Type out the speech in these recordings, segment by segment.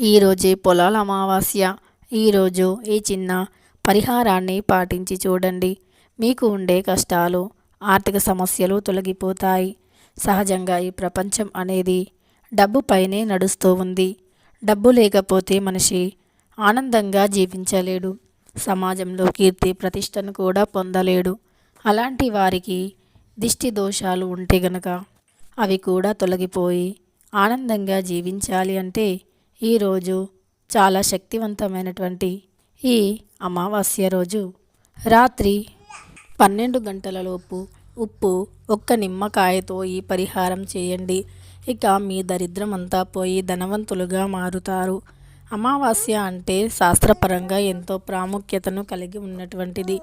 ఈరోజే పొలాల అమావాస్య. ఈరోజు ఈ చిన్న పరిహారాన్ని పాటించి చూడండి. మీకు ఉండే కష్టాలు ఆర్థిక సమస్యలు తొలగిపోతాయి. సహజంగా ఈ ప్రపంచం అనేది డబ్బుపైనే నడుస్తూ ఉంది. డబ్బు లేకపోతే మనిషి ఆనందంగా జీవించలేడు. సమాజంలో కీర్తి ప్రతిష్టను కూడా పొందలేడు. అలాంటి వారికి దిష్టి దోషాలు ఉంటే గనక అవి కూడా తొలగిపోయి ఆనందంగా జీవించాలి అంటే ఈరోజు చాలా శక్తివంతమైనటువంటి ఈ అమావాస్య రోజు. రాత్రి పన్నెండు గంటలలోపు ఉప్పు ఒక్క నిమ్మకాయతో ఈ పరిహారం చేయండి. ఇక మీ దరిద్రం అంతా పోయి ధనవంతులుగా మారుతారు. అమావాస్య అంటే శాస్త్రపరంగా ఎంతో ప్రాముఖ్యతను కలిగి ఉన్నటువంటిది.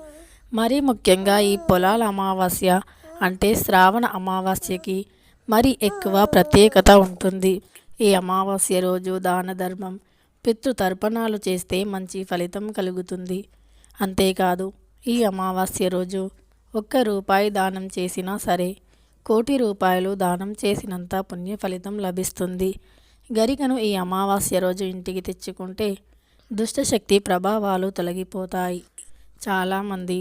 మరీ ముఖ్యంగా ఈ పొలాల అమావాస్య అంటే శ్రావణ అమావాస్యకి మరి ఎక్కువ ప్రత్యేకత ఉంటుంది. ఈ అమావాస్య రోజు దాన ధర్మం పితృతర్పణాలు చేస్తే మంచి ఫలితం కలుగుతుంది. అంతేకాదు ఈ అమావాస్య రోజు ఒక్క రూపాయి దానం చేసినా సరే కోటి రూపాయలు దానం చేసినంత పుణ్య ఫలితం లభిస్తుంది. గరికను ఈ అమావాస్య రోజు ఇంటికి తెచ్చుకుంటే దుష్టశక్తి ప్రభావాలు తొలగిపోతాయి. చాలామంది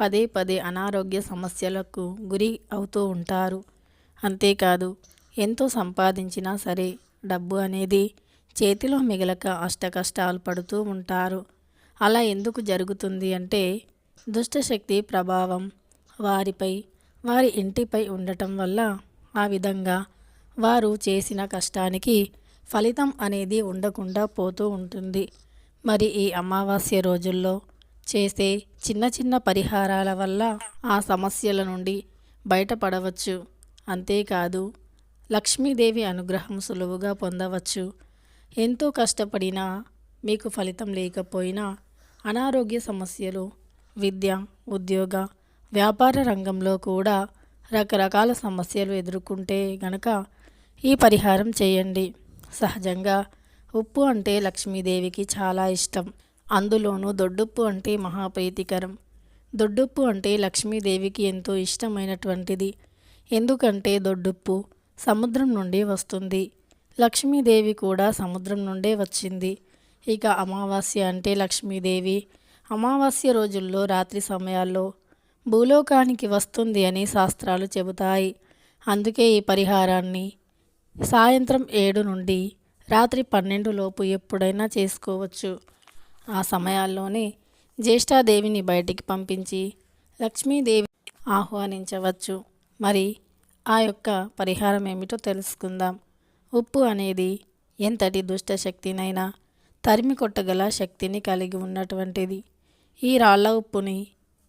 పదే పదే అనారోగ్య సమస్యలకు గురి అవుతూ ఉంటారు. అంతేకాదు ఎంతో సంపాదించినా సరే డబ్బు అనేది చేతిలో మిగలక అష్టకష్టాలు పడుతూ ఉంటారు. అలా ఎందుకు జరుగుతుంది అంటే దుష్టశక్తి ప్రభావం వారిపై వారి ఇంటిపై ఉండటం వల్ల ఆ విధంగా వారు చేసిన కష్టానికి ఫలితం అనేది ఉండకుండా పోతూ ఉంటుంది. మరి ఈ అమావాస్య రోజుల్లో చేసే చిన్న చిన్న పరిహారాల వల్ల ఆ సమస్యల నుండి బయటపడవచ్చు. అంతేకాదు లక్ష్మీదేవి అనుగ్రహం సులువుగా పొందవచ్చు. ఎంతో కష్టపడినా మీకు ఫలితం లేకపోయినా అనారోగ్య సమస్యలు విద్య ఉద్యోగ వ్యాపార రంగంలో కూడా రకరకాల సమస్యలు ఎదుర్కొంటే గనక ఈ పరిహారం చేయండి. సహజంగా ఉప్పు అంటే లక్ష్మీదేవికి చాలా ఇష్టం. అందులోనూ దొడ్డుప్పు అంటే మహాప్రీతికరం. దొడ్డుప్పు అంటే లక్ష్మీదేవికి ఎంతో ఇష్టమైనటువంటిది. ఎందుకంటే దొడ్డుప్పు సముద్రం నుండి వస్తుంది. లక్ష్మీదేవి కూడా సముద్రం నుండే వచ్చింది. ఇక అమావాస్య అంటే లక్ష్మీదేవి. అమావాస్య రోజుల్లో రాత్రి సమయాల్లో భూలోకానికి వస్తుంది అని శాస్త్రాలు చెబుతాయి. అందుకే ఈ పరిహారాన్ని సాయంత్రం ఏడు నుండి రాత్రి పన్నెండు లోపు ఎప్పుడైనా చేసుకోవచ్చు. ఆ సమయాల్లోనే జ్యేష్ఠాదేవిని బయటికి పంపించి లక్ష్మీదేవి ఆహ్వానించవచ్చు. మరి ఆ యొక్క పరిహారం ఏమిటో తెలుసుకుందాం. ఉప్పు అనేది ఎంతటి దుష్ట శక్తినైనా తరిమి కొట్టగల శక్తిని కలిగి ఉన్నటువంటిది. ఈ రాళ్ళ ఉప్పుని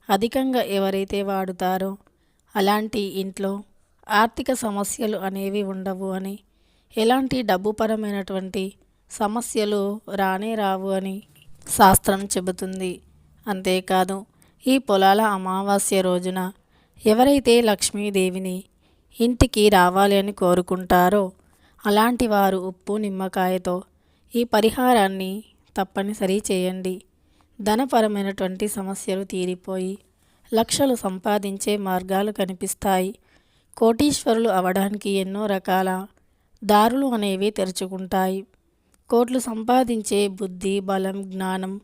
అధికంగా ఎవరైతే వాడుతారో అలాంటి ఇంట్లో ఆర్థిక సమస్యలు అనేవి ఉండవు అని ఎలాంటి డబ్బుపరమైనటువంటి సమస్యలు రానే రావు అని శాస్త్రం చెబుతుంది. అంతేకాదు ఈ పొలాల అమావాస్య రోజున ఎవరైతే లక్ష్మీదేవిని ఇంటికి రావాలి అని కోరుకుంటారో? అలాంటి వారు ఉప్పు నిమ్మకాయతో ఈ పరిహారాన్ని తప్పనిసరి చేయండి. ధనపరమైనటువంటి సమస్యలు తీరిపోయి లక్షలు సంపాదించే మార్గాలు కనిపిస్తాయి. కోటీశ్వరులు అవడానికి ఎన్నో రకాల దారులు అనేవి తెరుచుకుంటాయి. కోట్లు సంపాదించే బుద్ధి బలం జ్ఞానం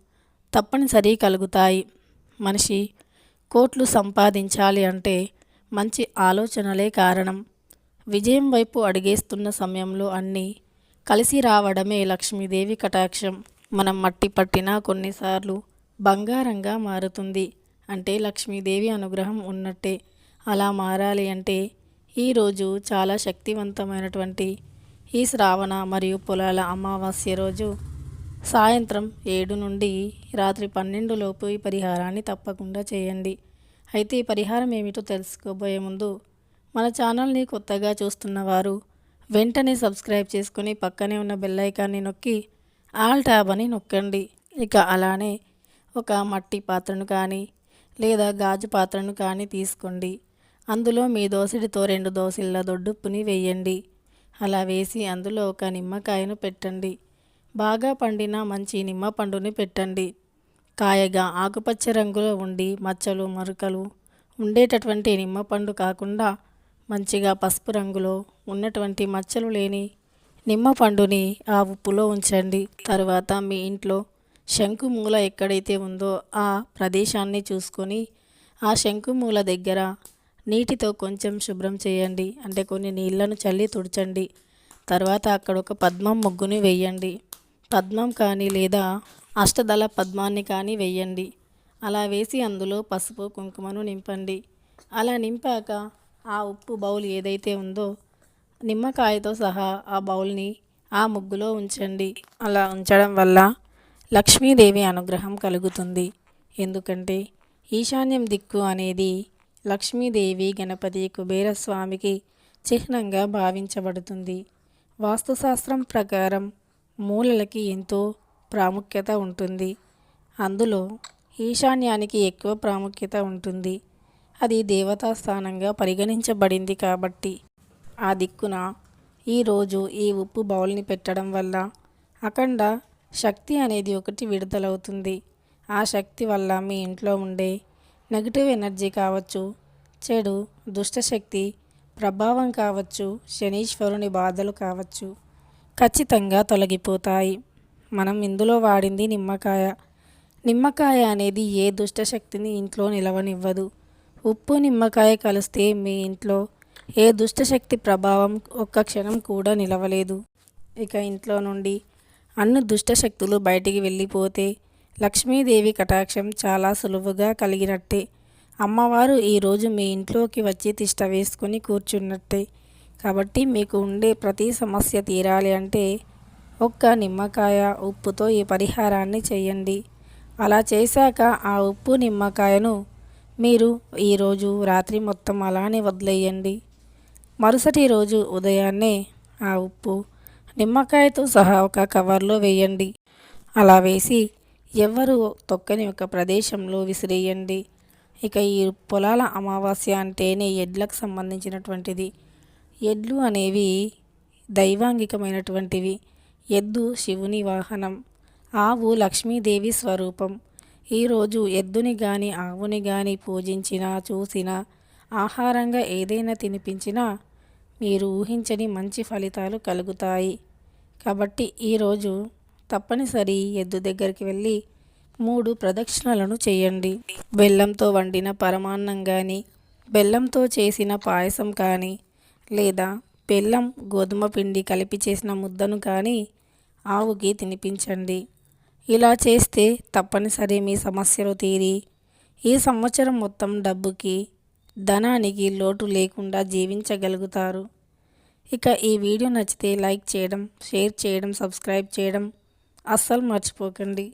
తప్పనిసరి కలుగుతాయి. మనిషి కోట్లు సంపాదించాలి అంటే మంచి ఆలోచనలే కారణం. విజయం వైపు అడిగేస్తున్న సమయంలో అన్నీ కలిసి రావడమే లక్ష్మీదేవి కటాక్షం. మనం మట్టి పట్టినా కొన్నిసార్లు బంగారంగా మారుతుంది. అంటే లక్ష్మీదేవి అనుగ్రహం ఉన్నట్టే. అలా మారాలి అంటే ఈరోజు చాలా శక్తివంతమైనటువంటి ఈ శ్రావణ మరియు పొలాల అమావాస్య రోజు సాయంత్రం ఏడు నుండి రాత్రి పన్నెండు లోపు ఈ పరిహారాన్ని తప్పకుండా చేయండి. అయితే ఈ పరిహారం ఏమిటో తెలుసుకోబోయే ముందు మన ఛానల్ని కొత్తగా చూస్తున్న వారు వెంటనే సబ్స్క్రైబ్ చేసుకుని పక్కనే ఉన్న బెల్ ఐకాన్ని నొక్కి ఆల్ ట్యాబ్ అని నొక్కండి. ఇక అలానే ఒక మట్టి పాత్రను కానీ లేదా గాజు పాత్రను కానీ తీసుకోండి. అందులో మీ దోసిడితో రెండు దోసిళ్ళ దొడ్డుప్పుని వేయండి. అలా వేసి అందులో ఒక నిమ్మకాయను పెట్టండి. బాగా పండిన మంచి నిమ్మ పండుని పెట్టండి. కాయగా ఆకుపచ్చ రంగులో ఉండి మచ్చలు మరుకలు ఉండేటటువంటి నిమ్మపండు కాకుండా మంచిగా పసుపు రంగులో ఉన్నటువంటి మచ్చలు లేని నిమ్మ పండుని ఆ ఉప్పులో ఉంచండి. తర్వాత మీ ఇంట్లో శంకుమూల ఎక్కడైతే ఉందో ఆ ప్రదేశాన్ని చూసుకొని ఆ శంకుమూల దగ్గర నీటితో కొంచెం శుభ్రం చేయండి. అంటే కొన్ని నీళ్ళను చల్లి తుడచండి. తర్వాత అక్కడ ఒక పద్మం ముగ్గుని వేయండి. పద్మం కానీ లేదా అష్టదళ పద్మాన్ని కానీ వేయండి అలా వేసి అందులో పసుపు కుంకుమను నింపండి. అలా నింపాక ఆ ఉప్పు బౌల్ ఏదైతే ఉందో నిమ్మకాయతో సహా ఆ బౌల్ని ఆ ముగ్గులో ఉంచండి. అలా ఉంచడం వల్ల లక్ష్మీదేవి అనుగ్రహం కలుగుతుంది. ఎందుకంటే ఈశాన్యం దిక్కు అనేది లక్ష్మీదేవి గణపతి కుబేరస్వామికి చిహ్నంగా భావించబడుతుంది. వాస్తుశాస్త్రం ప్రకారం మూలలకి ఎంతో ప్రాముఖ్యత ఉంటుంది. అందులో ఈశాన్యానికి ఎక్కువ ప్రాముఖ్యత ఉంటుంది. అది దేవతా స్థానంగా పరిగణించబడింది కాబట్టి. ఆ దిక్కున ఈరోజు ఈ ఉప్పు బౌల్ని పెట్టడం వల్ల అఖండ శక్తి అనేది ఒకటి విడుదలవుతుంది. ఆ శక్తి వల్ల మీ ఇంట్లో ఉండే నెగిటివ్ ఎనర్జీ కావచ్చు చెడు దుష్టశక్తి ప్రభావం కావచ్చు శనీశ్వరుని బాధలు కావచ్చు ఖచ్చితంగా తొలగిపోతాయి. మనం ఇందులో వాడింది నిమ్మకాయ. నిమ్మకాయ అనేది ఏ దుష్టశక్తిని ఇంట్లో నిలవనివ్వదు. ఉప్పు నిమ్మకాయ కలిస్తే మీ ఇంట్లో ఏ దుష్టశక్తి ప్రభావం ఒక్క క్షణం కూడా నిలవలేదు. ఇక ఇంట్లో నుండి అన్ని దుష్టశక్తులు బయటికి వెళ్ళిపోతే లక్ష్మీదేవి కటాక్షం చాలా సులువుగా కలిగినట్టే. అమ్మవారు ఈరోజు మీ ఇంట్లోకి వచ్చి తిష్ట వేసుకొని కూర్చున్నట్టే. కాబట్టి మీకు ఉండే ప్రతి సమస్య తీరాలి అంటే ఒక్క నిమ్మకాయ ఉప్పుతో ఈ పరిహారాన్ని చేయండి. అలా చేశాక ఆ ఉప్పు నిమ్మకాయను మీరు ఈరోజు రాత్రి మొత్తం అలానే వదిలేయండి. మరుసటి రోజు ఉదయాన్నే ఆ ఉప్పు నిమ్మకాయతో సహా ఒక కవర్లో వేయండి. అలా వేసి ఎవరు తొక్కని ఒక ప్రదేశంలో విసిరేయండి. ఇక ఈ పొలాల అమావాస్య అంటేనే ఎడ్లకు సంబంధించినటువంటిది. ఎడ్లు అనేవి దైవాంగికమైనటువంటివి. ఎద్దు శివుని వాహనం. ఆవు లక్ష్మీదేవి స్వరూపం. ఈరోజు ఎద్దుని కానీ ఆవుని కానీ పూజించినా చూసినా ఆహారంగా ఏదైనా తినిపించినా మీరు ఊహించని మంచి ఫలితాలు కలుగుతాయి. కాబట్టి ఈరోజు తప్పనిసరి ఎద్దు దగ్గరికి వెళ్ళి మూడు ప్రదక్షిణలను చేయండి. బెల్లంతో వండిన పరమాన్నం కానీ బెల్లంతో చేసిన పాయసం కానీ లేదా బెల్లం గోధుమ పిండి కలిపి చేసిన ముద్దను కానీ ఆవుకి తినిపించండి. ఇలా చేస్తే తప్పనిసరి మీ సమస్యలు తీరి ఈ సంవత్సరం మొత్తం డబ్బుకి ధనానికి లోటు లేకుండా జీవించగలుగుతారు. ఇక ఈ వీడియో నచ్చితే లైక్ చేయడం షేర్ చేయడం సబ్స్క్రైబ్ చేయడం అస్సలు మర్చిపోకండి.